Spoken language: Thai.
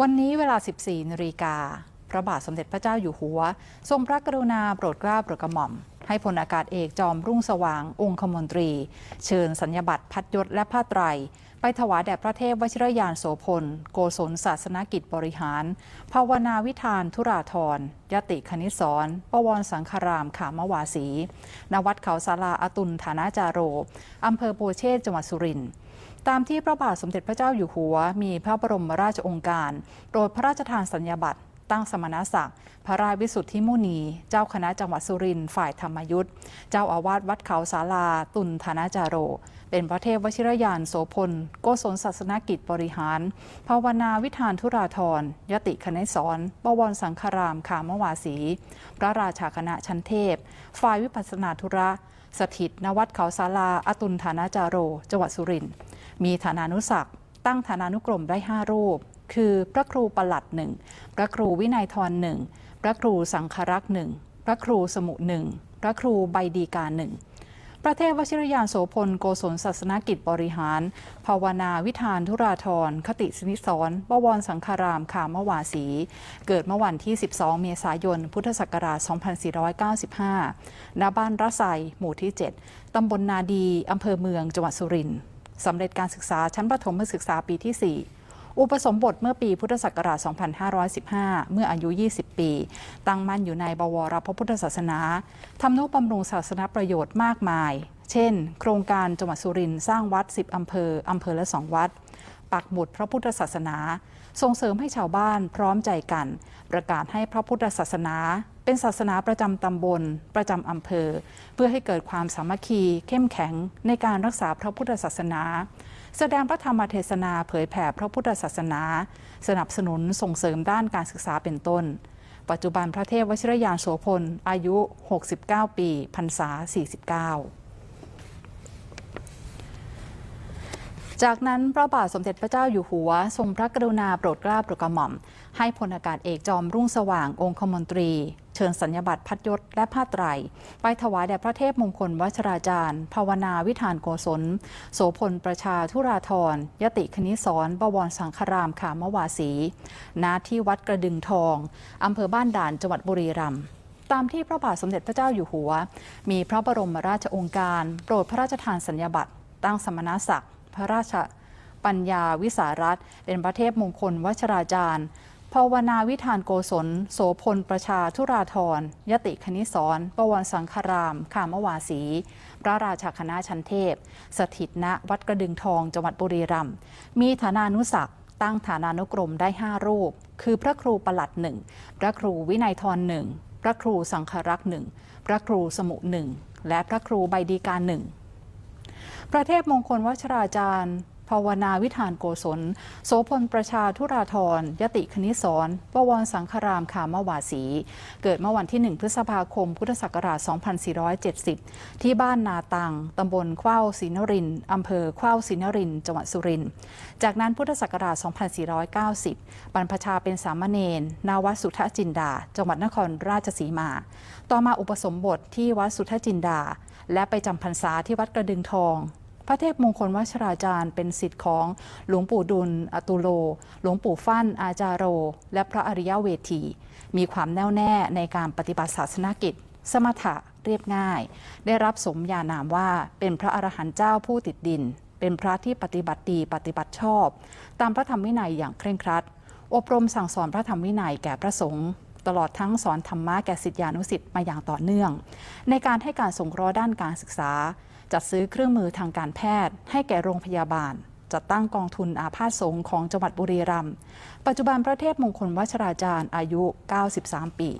วันนี้เวลา 14นาฬิกา พระบาทสมเด็จพระเจ้าอยู่หัว ทรงพระกรุณาโปรดเกล้าโปรดกระหม่อม ให้พลอากาศเอกจอมรุ่งสว่าง องคมนตรี เชิญสัญญบัตรพัดยศและผ้าไตร ไปถวายแด่พระเทพวชิรยานโสพล โกศลศาสนกิจบริหาร ภาวนาวิธานทุราธรยติคณิสรปวรสังคารามขามวาสีณวัดเขาสาราอตุลฐานาจาโรอำเภอโปเชษจังหวัดสุรินทร์ ตามที่พระบาทสมเด็จพระเจ้าอยู่หัว มีพระบรมราชองค์การ โปรดพระราชทานสัญญาบัตรตั้งสมณศักดิ์พระราชวิสุทธิมุนี เจ้าคณะจังหวัดสุรินทร์ฝ่ายธรรมยุทธเจ้าอาวาสวัดเขาสาลา ตุลธนาจาโร เป็นพระเทพวชิรยานโสพล โกศลศาสนกิจบริหาร ภาวนาวิธานทุราธรยติคณิสรบวรสังคารามขามวาสี พระราชาคณะชั้นเทพ ฝ่ายวิปัสนาธุระ สถิตณวัดเขาสาลาอตุลฐานาจาโร จังหวัดสุรินทร์ มีฐานานุศักดิ์ตั้งฐานานุกรมได้ 5 รูป คือพระครูประหลัดหนึ่งพระครูวินัยทรหนึ่งพระครูสังครักษ์หนึ่งพระครูสมุหนึ่งพระครูใบดีกาหนึ่งพระเทพวชิรยานโสพลโกศลศาสนกิจบริหาร ภาวนาวิธานทุราธรคติสนิสรบวรสังคารามขามวาสี เกิดเมื่อวันที่ 12 เมษายน พุทธศักราช 2495 ณ บ้านระไซหมู่ที่ 7 ตำบลนาดี อำเภอเมือง จังหวัดสุรินทร์ สำเร็จการศึกษาชั้นประถมศึกษาปีที่ 4 อุปสมบทเมื่อปีพุทธศักราช 2515 เมื่ออายุ 20 ปี ตั้งมั่นอยู่ในบวรพระพุทธศาสนา ทำนุบำรุงศาสนประโยชน์มากมาย เช่น โครงการจังหวัดสุรินทร์สร้างวัด 10 อำเภอ อำเภอละ 2 วัด ปักหมุดพระพุทธศาสนา ส่งเสริมให้ชาวบ้านพร้อมใจกัน ประกาศให้พระพุทธศาสนา เป็นศาสนาประจำตำบล ประจำอำเภอ เพื่อให้เกิดความสามัคคี เข้มแข็งในการรักษาพระพุทธศาสนา แสดงพระธรรมเทศนาเผยแผ่พระพุทธศาสนา สนับสนุนส่งเสริมด้านการศึกษาเป็นต้น ปัจจุบันพระเทพวชิรยานโสพลอายุ 69 ปีพรรษา 49 จากนั้นพระบาทสมเด็จพระเจ้าอยู่หัว ทรงพระกรุณาโปรดเกล้าโปรดกระหม่อม ให้พลอากาศเอกจอมรุ่งสว่างองคมนตรี เชิญสัญญบัตรพัดยศและผ้าไตร ไปถวายแด่พระเทพมงคลวัชราจารย์ ภาวนาวิธานโกศล โสพลประชาทุราธรยติคณิสรบวรสังครามขามวาสีณที่วัดกระดึงทองอำเภอบ้านด่านจังหวัดบุรีรัมย์ตามที่พระบาทสมเด็จพระเจ้าอยู่หัว มีพระบรมราชองค์การ โปรดพระราชทานสัญญาบัตรตั้งสมณศักดิ์ พระราชปัญญาวิสารัตเป็นพระเทพมงคลวชราจารย์ภาวนาวิธานโกศล โสพลประชาทุราธรยติคณิสรปวรสังคาราม ขามวาสี พระราชาคณะชั้นเทพ สถิตณวัดกระดึงทองจังหวัดบุรีรัมย์มีฐานานุศักดิ์ตั้งฐานานุกรมได้ 5 รูป คือพระครูประหลัดหนึ่งพระครูวินัยทรหนึ่งพระครูสังครักษ์หนึ่งพระครูสมุหนึ่งและพระครูใบดีการหนึ่ง พระเทพมงคลวัชราจารย์ภาวนาวิธานโกศล โสพลประชาทุราธรยติคณิสรปวรสังครามขามวาสี เกิดเมื่อวันที่ 1 พฤษภาคม พุทธศักราช 2470 ที่บ้านนาตัง ตำบลขว้าวศรีนรินอำเภอขว้าวศรีนรินจังหวัดสุรินทร์ จากนั้นพุทธศักราช 2490 บรรพชาเป็นสามเณรนาวัดสุทธจินดา จังหวัดนครราชสีมา ต่อมาอุปสมบทที่วัดสุทธจินดา และไปจำพรรษาที่วัดกระดึงทอง พระเทพมงคลวัชราจารย์เป็นสิทธิ์ของหลวงปู่ดุลอตุโล หลวงปู่ฟั่นอาจารโร และพระอริยเวที มีความแน่วแน่ในการปฏิบัติศาสนกิจ สมถะเรียบง่าย ได้รับสมญานามว่าเป็นพระอรหันต์เจ้าผู้ติดดิน เป็นพระที่ปฏิบัติดีปฏิบัติชอบ ตามพระธรรมวินัยอย่างเคร่งครัด อบรมสั่งสอนพระธรรมวินัยแก่พระสงฆ์ตลอดทั้งสอนธรรมะแก่ศิษยานุศิษย์มาอย่างต่อเนื่อง ในการให้การสงเคราะห์ด้านการศึกษา จัดซื้อเครื่องมือทางการแพทย์ ให้แก่โรงพยาบาล จัดตั้งกองทุนอาพาธสงฆ์ของจังหวัดบุรีรัมย์ปัจจุบันพระเทพมงคลวัชราจารย์อายุ 93 ปี